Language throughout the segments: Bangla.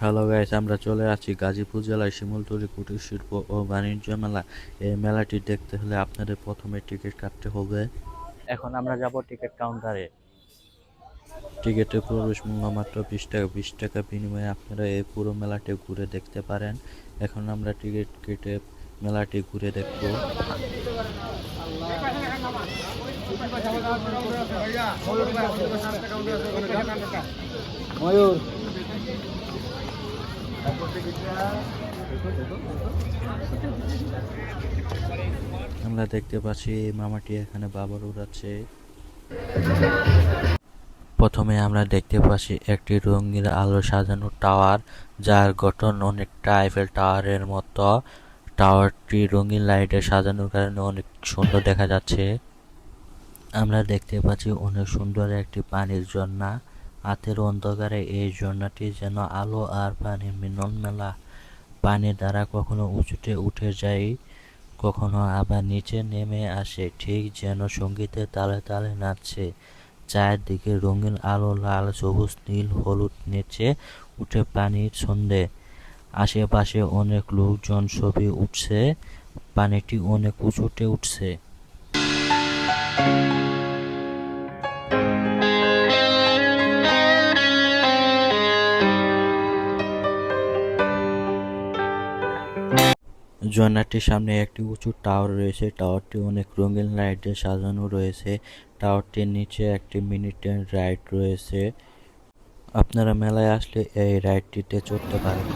হ্যালো গাইস আমরা চলে আসছি গাজীপুর জেলার শিমুলতলি কুটির শিল্প ও বাণিজ্য মেলা। এই মেলাটি দেখতে হলে আপনাদের প্রথমে টিকিট কাটতে হবে। এখন আমরা যাব টিকিট কাউন্টারে। টিকিটের প্রবেশ মূল্য মাত্র বিশ টাকা। বিশ টাকা বিনিময়ে আপনারা এই পুরো মেলাটি ঘুরে দেখতে পারেন। এখন আমরা টিকিট কেটে মেলাটি ঘুরে দেখব। ময়ূর। আমরা দেখতে পাচ্ছি মামাটি এখানে বাবার উড়াচ্ছে। প্রথমে আমরা দেখতে পাচ্ছি একটি রঙিন আলো সাজানো টাওয়ার, যার গঠন অনেকটা আইফেল টাওয়ারের মতো। টাওয়ারটি রঙিন লাইটে সাজানোর কারণে অনেক সুন্দর দেখা যাচ্ছে। আমরা দেখতে পাচ্ছি অনেক সুন্দর একটি পানির ঝর্ণা। রাতের অন্ধকারে এই ঝর্ণাটি যেন আলো আর পানির মিলন মেলা। পানি দ্বারা কখনো উঁচুতে উঠে যায় কখনো আবার নিচে নেমে আসে, ঠিক যেন সঙ্গীতের তালে তালে নাচছে। চারদিকে রঙিন আলো, লাল, সবুজ, নীল, হলুদ, নেচে উঠে পানির ছন্দে। আশেপাশে অনেক লোকজন ছবি উঠছে, পানিটি অনেক উঁচুতে উঠছে। ঝর্ণাটির সামনে একটি উঁচু টাওয়ার রয়েছে। টাওয়ারটি অনেক রঙিন লাইট দিয়ে সাজানো রয়েছে। টাওয়ারটির নিচে একটি মিনি ট্রেন রাইড রয়েছে। আপনারা মেলায় আসলে এই রাইডটিতে চড়তে পারেন।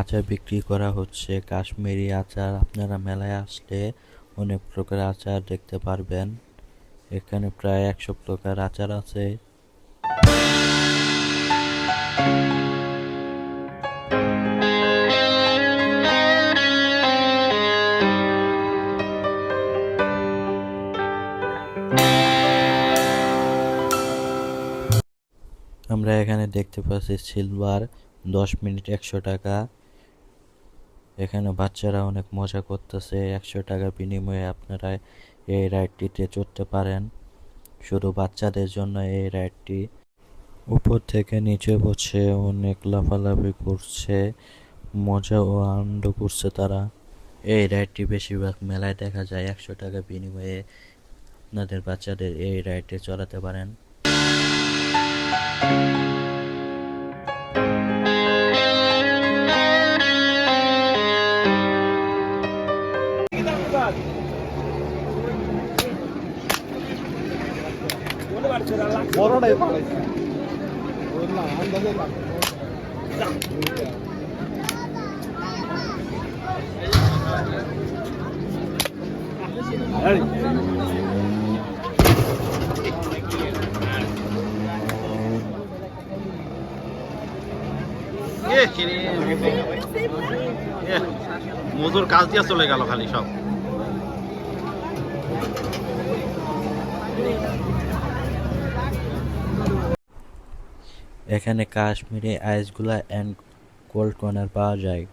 আচার বিক্রি করা হচ্ছে। কাশ্মীরি আচার, আপনারা মেলায় আসলে অনেক প্রকার আচার দেখতে পারবেন। এখানে প্রায় একশো প্রকার আচার আছে। আমরা এখানে দেখতে পাচ্ছি সিলভার দশ মিনিট একশো টাকা। এখানে বাচ্চারা অনেক মজা করতেছে। একশো টাকা বিনিময়ে আপনারা এই রাইডটিতে চড়তে পারেন। শুধু বাচ্চাদের জন্য এই রাইডটি। উপর থেকে নিচে বসে অনেক লাফালাফি করছে, মজা ও আনন্দ করছে তারা। এই রাইডটি বেশিরভাগ মেলায় দেখা যায়। একশো টাকা বিনিময়ে আপনাদের বাচ্চাদের এই রাইডে চড়াতে পারেন। বড়টাই মজুর কাজ দিয়ে চলে গেল খালি সব। এখানে কাশ্মীরি আইসগুলা অ্যান্ড কোল্ড কর্নার পাওয়া যায়।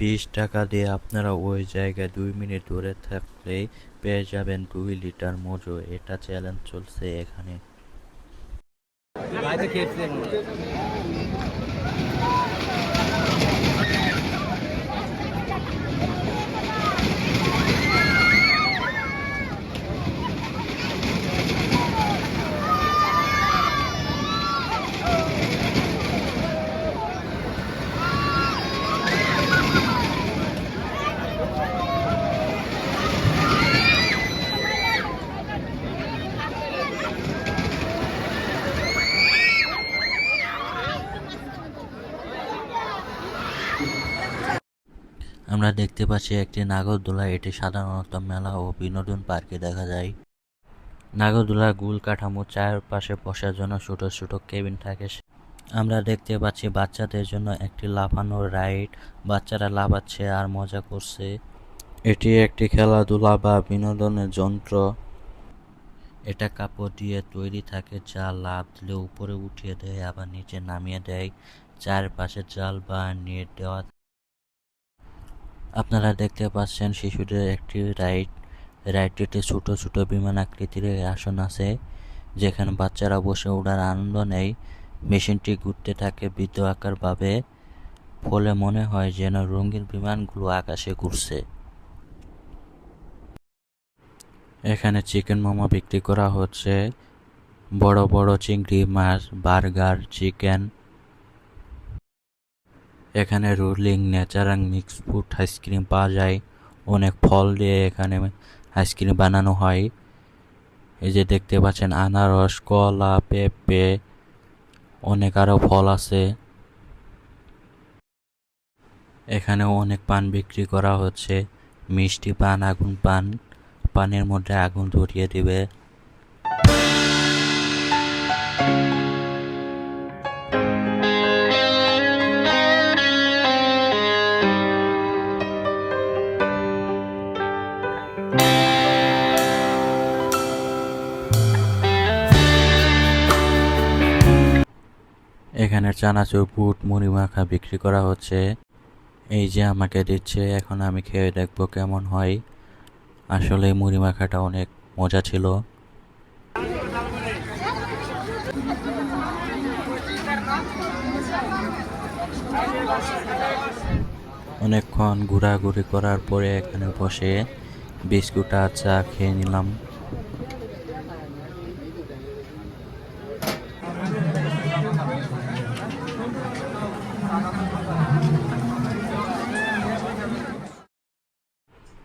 বিশ টাকা দিয়ে আপনারা ওই জায়গায় দুই মিনিট দূরে থাকলেই পেয়ে যাবেন দুই লিটার মজো এটা চ্যালেঞ্জ চলছে এখানে। আমরা দেখতে পাচ্ছি একটি নাগরদোলা এটি সাধারণত মেলা ও বিনোদন পার্কে দেখা যায়। নাগরদোলা গুল কাঠামো চারপাশে বসার জন্য ছোট ছোট কেবিন থাকে। আমরা দেখতে পাচ্ছি বাচ্চাদের জন্য একটি লাফানোর রাইড। বাচ্চারা লাফাচ্ছে আর মজা করছে। এটি একটি খেলাধুলা বা বিনোদনের যন্ত্র। এটা কাপড় দিয়ে তৈরি থাকে যা লাভ দিলে উপরে উঠিয়ে দেয়, আবার নিচে নামিয়ে দেয়। চারপাশে জাল বা নেট দেওয়া আপনারা দেখতে পাচ্ছেন শিশুদের একটি রাইড রাইডটিতে ছোট ছোট বিমান আকৃতির আসন আছে, যেখানে বাচ্চারা বসে ওড়ার আনন্দ নেয়। মেশিনটি ঘুরতে থাকে বৃদ্ধ আকারভাবে, ফলে মনে হয় যেন রঙিন বিমানগুলো আকাশে ঘুরছে। এখানে চিকেন মোমো বিক্রি করা হচ্ছে। বড় বড় চিংড়ি মাছ, বার্গার, চিকেন এখানে rolling natural mix food ice cream পাওয়া যায়। অনেক ফল দিয়ে এখানে আইসক্রিম বানানো হয়। এই যে দেখতে পাচ্ছেন, আনারস, কলা, পেঁপে, অনেক আরও ফল আছে। এখানে অনেক পান বিক্রি করা হচ্ছে। মিষ্টি পান, আগুন পান, পানের মধ্যে আগুন ধরিয়ে দিবে। এখানে চানাচুর, বুট, মুড়ি মাখা বিক্রি করা হচ্ছে। এই যে আমাকে দিচ্ছে, এখন আমি খেয়ে দেখব কেমন হয়। আসলে মুড়ি মাখাটা অনেক মজা ছিল। অনেকক্ষণ ঘোরাঘুরি করার পরে এখানে বসে বিস্কুট আর চা খেয়ে নিলাম।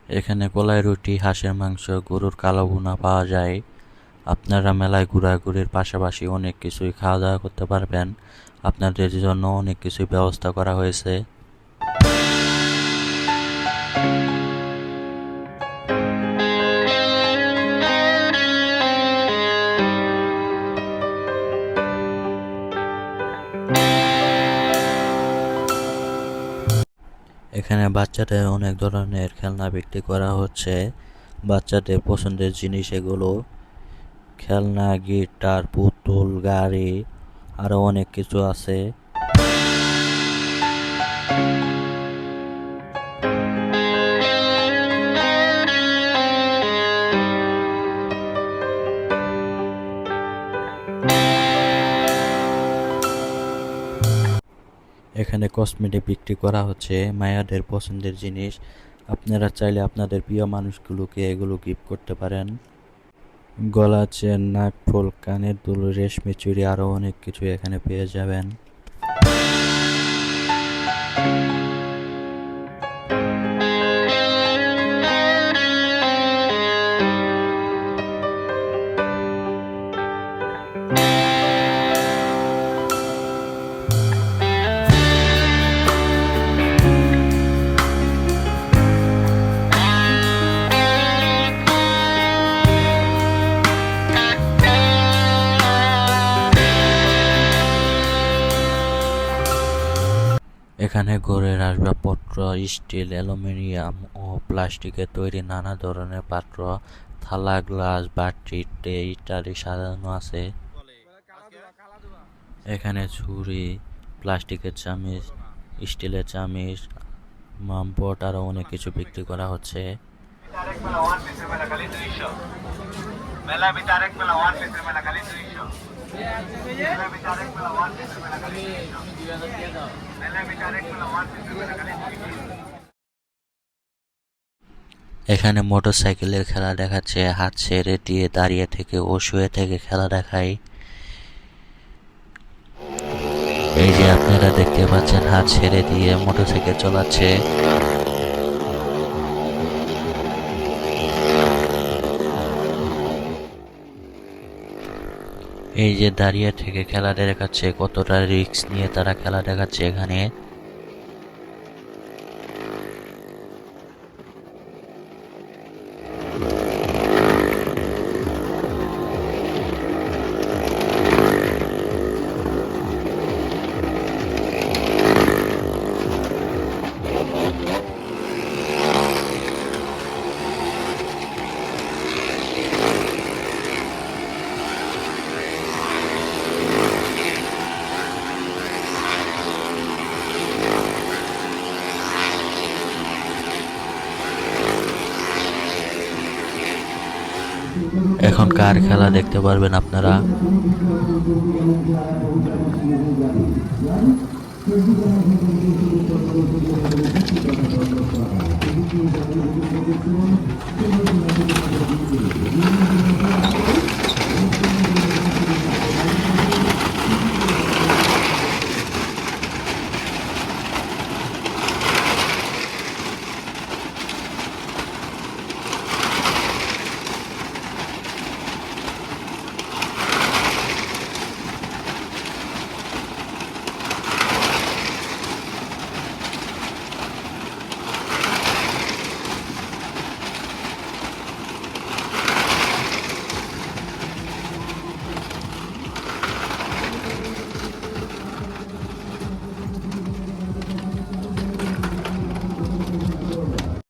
এখানে কলাই রুটি, হাঁসের মাংস, গরুর কালো ভুনা পাওয়া যায়। আপনারা মেলায় ঘোরাঘুরির পাশাপাশি অনেক কিছুই খাওয়া দাওয়া করতে পারবেন। আপনাদের জন্য অনেক কিছুই ব্যবস্থা করা হয়েছে। এখানে বাচ্চাদের অনেক ধরনের খেলনা বিক্রি করা হচ্ছে। বাচ্চাদের পছন্দের জিনিস এগুলো। খেলনা, গিটার, পুতুল, গাড়ি আরও অনেক কিছু আছে। এখানে কসমেটিক বিক্রি করা হচ্ছে, মায়াদের পছন্দের জিনিস। আপনারা চাইলে আপনাদের প্রিয় মানুষগুলোকে এগুলো গিফট করতে পারেন। গলা চেন, নাক ফুল, কানের দুল, রেশমি চুড়ি আরও অনেক কিছু এখানে পেয়ে যাবেন। এখানে ঘরের আসবাবপত্র, স্টিল, অ্যালুমিনিয়াম ও প্লাস্টিকের তৈরি নানা ধরনের পাত্র, থালা, গ্লাস, বাটি ট্রে ইত্যাদি সাজানো আছে। এখানে ছুরি, প্লাস্টিকের চামিচ, স্টিলের চামিচ, মামপট আরও অনেক কিছু বিক্রি করা হচ্ছে। মেলা বি তারেক মেলা ওয়ান পিস মেলা খালি দুইশো মেলা বি তারেক মেলা ওয়ান পিস মেলা খালি দুইশো মেলা বি তারেক মেলা ওয়ান পিস মেলা খালি দুইশো এখানে মোটরসাইকেলের খেলা দেখাচ্ছে, হাত ছেড়ে দিয়ে দাঁড়িয়ে থেকে ও শুয়ে থেকে খেলা দেখায়। এই যে আপনারা দেখতে পাচ্ছেন, হাত ছেড়ে দিয়ে মোটরসাইকেল চালাচ্ছে। এই যে দাঁড়িয়ে থেকে খেলা দেখাচ্ছে কতটা রিস্ক নিয়ে তারা খেলা দেখাচ্ছে এখানে। এখন কার খেলা দেখতে পারবেন আপনারা?